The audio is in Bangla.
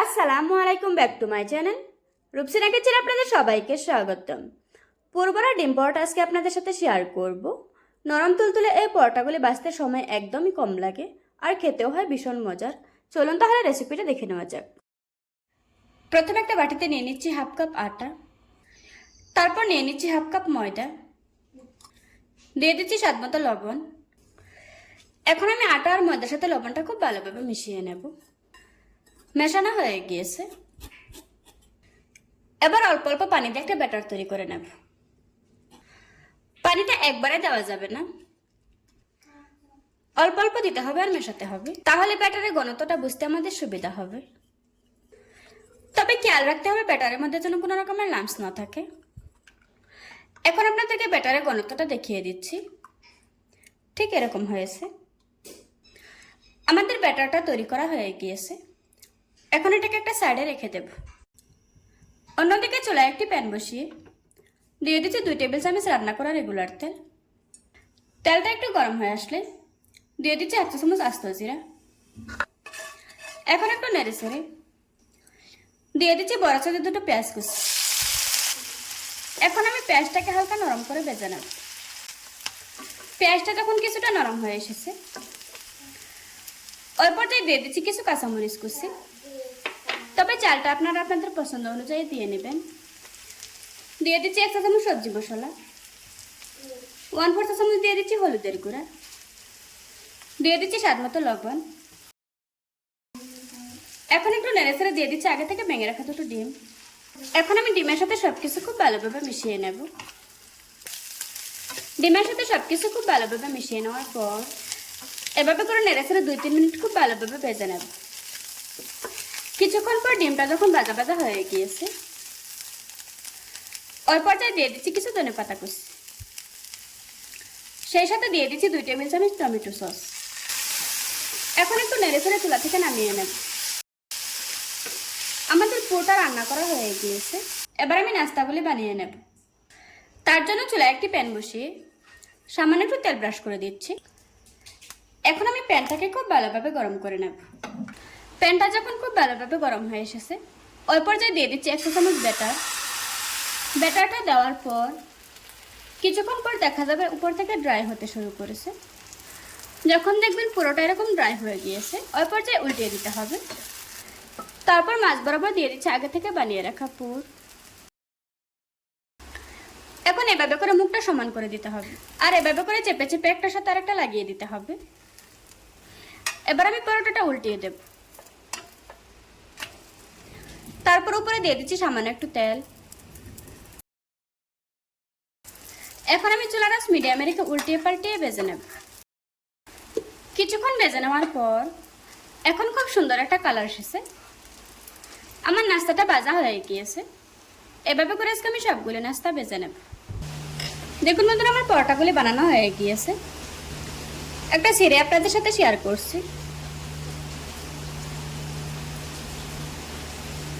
আসসালামু আলাইকুম, back to my channel. Rupsina kitchen আপনাদের সবাইকে স্বাগতম। পূর্বরা ডিম আজকে আপনাদের সাথে শেয়ার করব। নরম তুলতুলে এই পরোটাগুলি বাঁচতে সময় একদমই কম লাগে আর খেতেও হয় ভীষণ মজার। চলুন তাহলে রেসিপিটা দেখে নেওয়া যাক। প্রথমে একটা বাটিতে নিয়ে নিচ্ছি হাফ কাপ আটা। তারপর নিয়ে নিচ্ছি হাফ কাপ ময়দা। দিয়ে দিচ্ছি স্বাদ মতো লবণ। এখন আমি আটা আর ময়দার সাথে লবণটা খুব ভালোভাবে মিশিয়ে নেব। মেশানো হয়ে গিয়েছে। এবার অল্প অল্প পানি দিয়ে একটা ব্যাটার তৈরি করে নেব। পানিটা একবারে দেওয়া যাবে না। অল্প অল্প দিতে হবে আর মেশাতে হবে। তাহলে ব্যাটারের ঘনত্বটা বুঝতে আমাদের সুবিধা হবে। তবে খেয়াল রাখতে হবে ব্যাটারের মধ্যে যেন কোনো রকমের লাম্পস না থাকে। এখন আপনাদেরকে ব্যাটারের ঘনত্বটা দেখিয়ে দিচ্ছি। ঠিক এরকম হয়েছে। আমাদের ব্যাটারটা তৈরি করা হয়ে গিয়েছে। এখন এটাকে একটা সাইডে রেখে দেব। অন্যদিকে চুলায় একটি প্যান বসিয়ে দিয়ে দিচ্ছি দুই টেবিল চামচ রান্না করা রেগুলার তেল। তেলটা একটু গরম হয়ে আসলে দিয়ে দিচ্ছি এক চামচ আস্ত জিরা। এখন একটু নেড়ে সেড়ে দিয়ে দিচ্ছি বড় চাঁদে দুটো পেঁয়াজ কুচি। এখন আমি পেঁয়াজটাকে হালকা নরম করে ভেজে নেব। পেঁয়াজটা যখন কিছুটা নরম হয়ে এসেছে, ওই পর্যায়ে দিয়ে দিচ্ছি কিছু কাঁচামরিচ কুচি। তবে চালটা আপনারা আপনাদের পছন্দ অনুযায়ী দিয়ে নেবেন। দিয়ে দিচ্ছি এক চা চামচ সবজি মশলা। ওয়ান ফোর চামচ দিয়ে দিচ্ছি হলুদের গুঁড়া। দিয়ে দিচ্ছি স্বাদ মতো লবণ। এখন একটু নেড়ে ছেড়ে দিয়ে দিচ্ছি আগে থেকে ভেঙে রাখা দুটো ডিম। এখন আমি ডিমের সাথে সব কিছু খুব ভালোভাবে মিশিয়ে নেব। ডিমের সাথে সব কিছু খুব ভালোভাবে মিশিয়ে নেওয়ার পর এভাবে করে নেড়ে ছেড়ে দুই তিন মিনিট খুব ভালোভাবে ভেজে নেব। কিছুক্ষণ পর ডিমটা যখন ভাজা ভাজা হয়ে গিয়েছে, ওই পর্যায়ে দিয়ে দিচ্ছি কিছু ধনে পাতা কুচি। সেই সাথে দিয়ে দিচ্ছি দুই টেবিল চামচ টমেটো সস। এখন একটু নেড়ে ফেড়ে চুলা থেকে নামিয়ে নেব। আমাদের পুরোটা রান্না করা হয়ে গিয়েছে। এবার আমি নাস্তাগুলি বানিয়ে নেব। তার জন্য চুলায় একটি প্যান বসিয়ে সামান্য একটু তেল ব্রাশ করে দিচ্ছি। এখন আমি প্যানটাকে খুব ভালোভাবে গরম করে নেব। প্যানটা যখন খুব ভালোভাবে গরম হয়ে এসেছে, ওই পর্যায়ে দিয়ে দিচ্ছি একশো চামচ ব্যাটার। ব্যাটারটা দেওয়ার পর কিছুক্ষণ পর দেখা যাবে উপর থেকে ড্রাই হতে শুরু করেছে। যখন দেখবেন পুরোটা এরকম ড্রাই হয়ে গিয়েছে, ওই পর্যায়ে উল্টিয়ে দিতে হবে। তারপর মাছ বরাবর দিয়ে দিচ্ছে আগে থেকে বানিয়ে রাখা পুর। এখন এভাবে করে মুখটা সমান করে দিতে হবে। আর এভাবে করে চেপে চেপে একটার সাথে আরেকটা লাগিয়ে দিতে হবে। এবার আমি পরোটাটা উল্টিয়ে দেব। তারপর উপরে দিয়ে দিচ্ছি সামান্য একটু তেল। এখন আমি চুলার আঁচ মিডিয়ামে রেখে উল্টিয়ে পাল্টিয়ে ভেজে নেব। কিছুক্ষণ বেজে নেওয়ার পর, এখন খুব সুন্দর একটা কালার এসেছে। আমার নাস্তাটা বাজা হয়ে গিয়েছে। এভাবে করে আজকে আমি সবগুলো নাস্তা বেজে নেব। দেখুন বন্ধুরা, আমার পরোটাগুলি বানানো হয়ে গিয়েছে। একটা সিরে আপনাদের সাথে শেয়ার করছি।